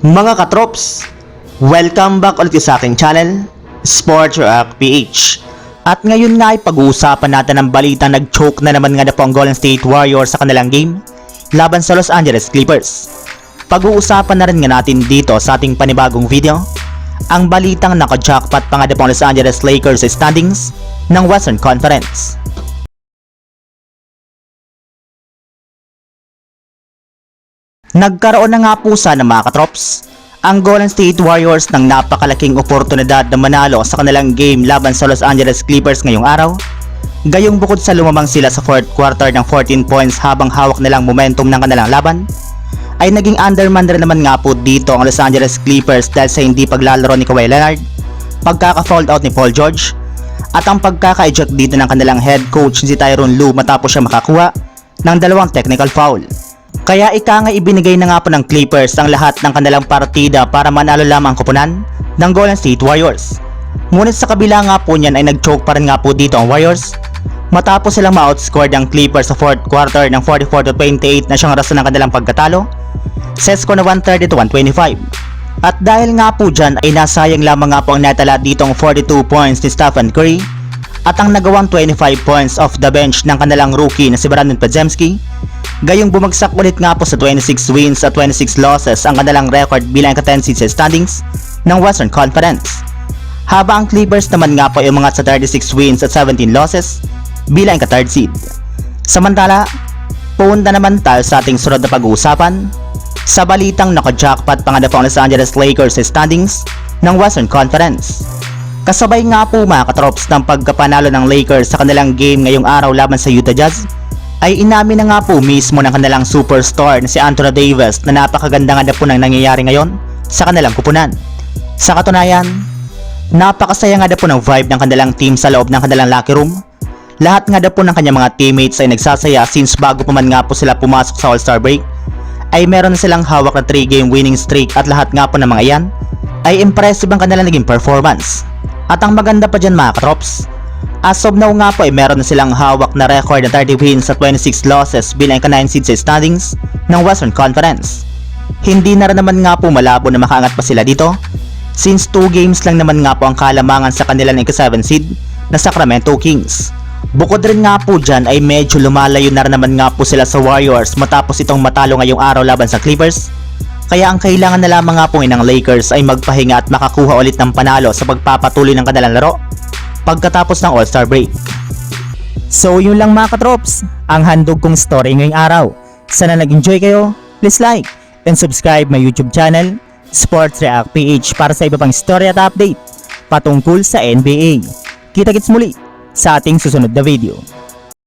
Mga katrops, welcome back ulit sa aking channel, Sports React PH. At ngayon nga ay pag-uusapan natin ang balita nag-choke na naman nga na po ang Golden State Warriors sa kanilang game laban sa Los Angeles Clippers. Pag-uusapan na rin nga natin dito sa ating panibagong video ang balitang naka-jackpot pa nga na po ang Los Angeles Lakers sa standings ng Western Conference. Nagkaroon na nga po sana mga katrops ang Golden State Warriors ng napakalaking oportunidad na manalo sa kanilang game laban sa Los Angeles Clippers ngayong araw. Gayong bukod sa lumamang sila sa fourth quarter ng 14 points habang hawak nilang momentum ng kanilang laban, ay naging underman rin naman nga po dito ang Los Angeles Clippers dahil sa hindi paglalaro ni Kawhi Leonard, pagkaka-fold out ni Paul George, at ang pagkaka-eject dito ng kanilang head coach si Tyronn Lue matapos siya makakuha ng dalawang technical foul. Kaya ika nga ibinigay na nga po ng Clippers ang lahat ng kanilang partida para manalo lamang kupunan ng Golden State Warriors. Ngunit sa kabila nga po niyan ay nag-choke pa rin nga po dito ang Warriors matapos silang ma-outscore ng Clippers sa fourth quarter ng 44 to 28 na siyang rason ng kanilang pagkatalo sa score na 130 to 125. At dahil nga po dyan ay nasayang lamang nga po ang natala dito ang 42 points ni Stephen Curry at ang nagawang 25 points off the bench ng kanilang rookie na si Brandon Podziemski Gayong bumagsak ulit nga po sa 26 wins at 26 losses ang kanilang record bilang ka-10 seed sa standings ng Western Conference. Habang ang Clippers naman nga po ay umangat sa 36 wins at 17 losses bilang ka-third seed. Samantala, punta naman tayo sa ating sunod na pag-uusapan sa balitang naka-jackpot pa nga Los Angeles Lakers sa standings ng Western Conference. Kasabay nga po mga katrops ng pagkapanalo ng Lakers sa kanilang game ngayong araw laban sa Utah Jazz ay inamin na nga po mismo ng kanilang superstar na si Anthony Davis na napakaganda nga na po ng nangyayari ngayon sa kanilang kupunan. Sa katunayan, napakasaya nga na po ng vibe ng kanilang team sa loob ng kanilang locker room. Lahat nga na po ng kanyang mga teammates ay nagsasaya since bago pa man nga po sila pumasok sa All-Star break ay meron na silang hawak na 3 game winning streak at lahat nga po ng mga yan ay impressive ang kanilang naging performance. At ang maganda pa dyan mga katrops, As of now nga po ay meron na silang hawak na record na 30 wins at 26 losses bilang ka-9 seed sa standings ng Western Conference. Hindi na rin naman nga po malabo na makaangat pa sila dito since 2 games lang naman nga po ang kalamangan sa kanila ng ka-7 seed na Sacramento Kings. Bukod rin nga po dyan ay medyo lumalayo na rin naman nga po sila sa Warriors matapos itong matalo ngayong araw laban sa Clippers. Kaya ang kailangan na lamang nga po ng Lakers ay magpahinga at makakuha ulit ng panalo sa pagpapatuloy ng kanilang laro pagkatapos ng All-Star break. So yun lang mga katrops, ang handog kong story ngayong araw. Sana nag-enjoy kayo, please like and subscribe my YouTube channel, Sports React PH para sa iba pang story at update patungkol sa NBA. Kita-kits muli sa ating susunod na video.